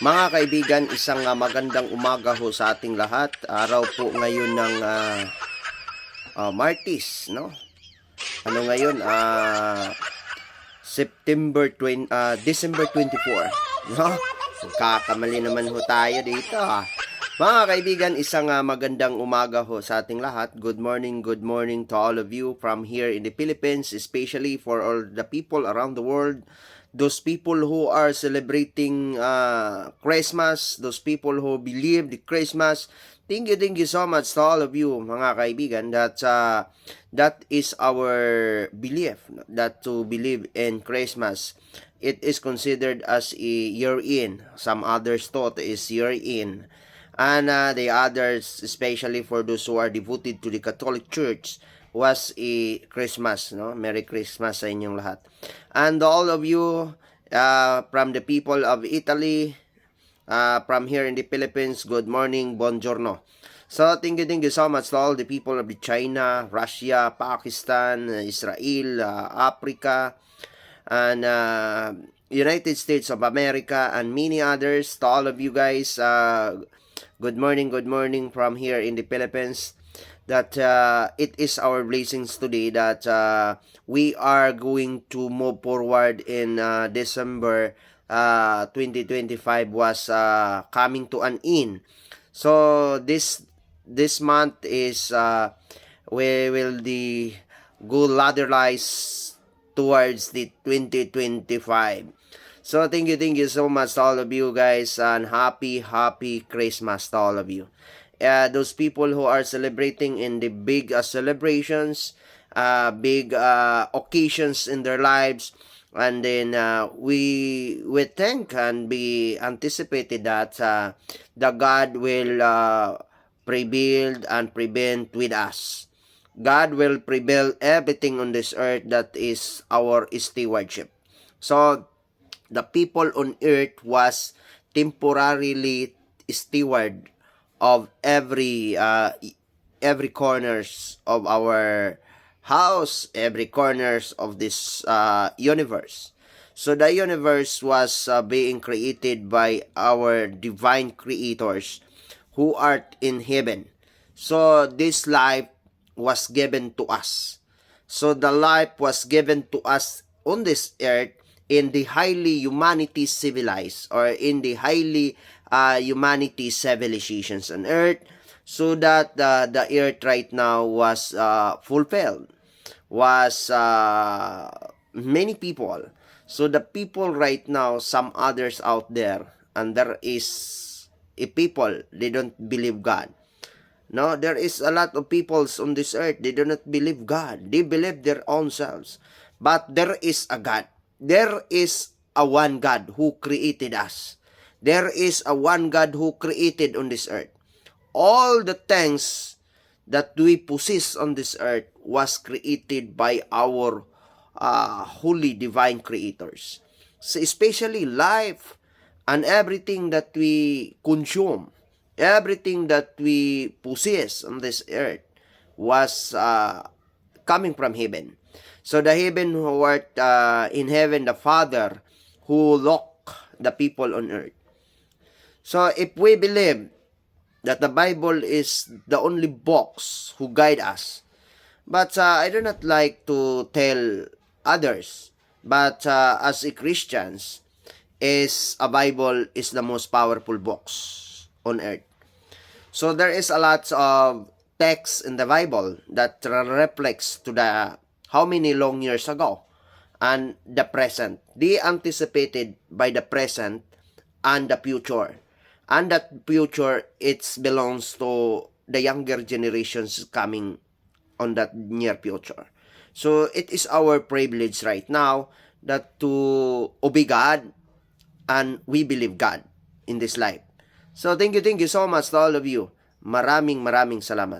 Mga kaibigan, isang ah, magandang umaga ho sa ating lahat. Araw po ngayon ng ah, ah, Martis, no? Ano ngayon? Ah, September 20, ah, December 24, no? Kakamali naman ho tayo dito, ah. Mga kaibigan, isang ah, magandang umaga ho sa ating lahat. Good morning, good morning to all of you from here in the Philippines, especially for all the people around the world those people who are celebrating uh, Christmas, those people who believe the Christmas. Thank you, thank you so much to all of you, mga kaibigan, that uh, that is our belief, that to believe in Christmas. It is considered as a year in. Some others thought is year in. And uh, the others, especially for those who are devoted to the Catholic Church, was a Christmas, no? Merry Christmas sa inyong lahat. And all of you uh, from the people of Italy, uh, from here in the Philippines, good morning, buongiorno. So, thank you, thank you so much to all the people of China, Russia, Pakistan, Israel, uh, Africa, and uh, United States of America, and many others. To all of you guys, uh, good morning, good morning from here in the Philippines that uh, it is our blessings today that uh, we are going to move forward in uh, December uh, 2025 was uh, coming to an end. So this this month is uh, we will the go lateralize towards the 2025. So thank you, thank you so much to all of you guys and happy, happy Christmas to all of you uh, those people who are celebrating in the big uh, celebrations, uh, big uh, occasions in their lives, and then uh, we we think and be anticipated that uh, the God will uh, prevail and prevent with us. God will prevail everything on this earth that is our stewardship. So the people on earth was temporarily steward of every uh, every corners of our house, every corners of this uh, universe. So the universe was uh, being created by our divine creators who art in heaven. So this life was given to us. So the life was given to us on this earth in the highly humanity civilized or in the highly uh, humanity civilizations on earth so that uh, the earth right now was uh, fulfilled was uh, many people. So the people right now some others out there and there is a people they don't believe god. No there is a lot of peoples on this earth they do not believe god. They believe their own selves. But there is a god. There is a one god who created us there is a one God who created on this earth. All the things that we possess on this earth was created by our uh, holy divine creators. So especially life and everything that we consume, everything that we possess on this earth was uh, coming from heaven. So the heaven who art uh, in heaven, the Father who look the people on earth. So if we believe that the Bible is the only box who guide us, but uh, I do not like to tell others, but uh, as a Christians, is a Bible is the most powerful box on earth. So there is a lot of text in the Bible that reflects to the how many long years ago and the present. They anticipated by the present and the future and that future it belongs to the younger generations coming on that near future. So it is our privilege right now that to obey God and we believe God in this life. So thank you thank you so much to all of you. Maraming maraming salamat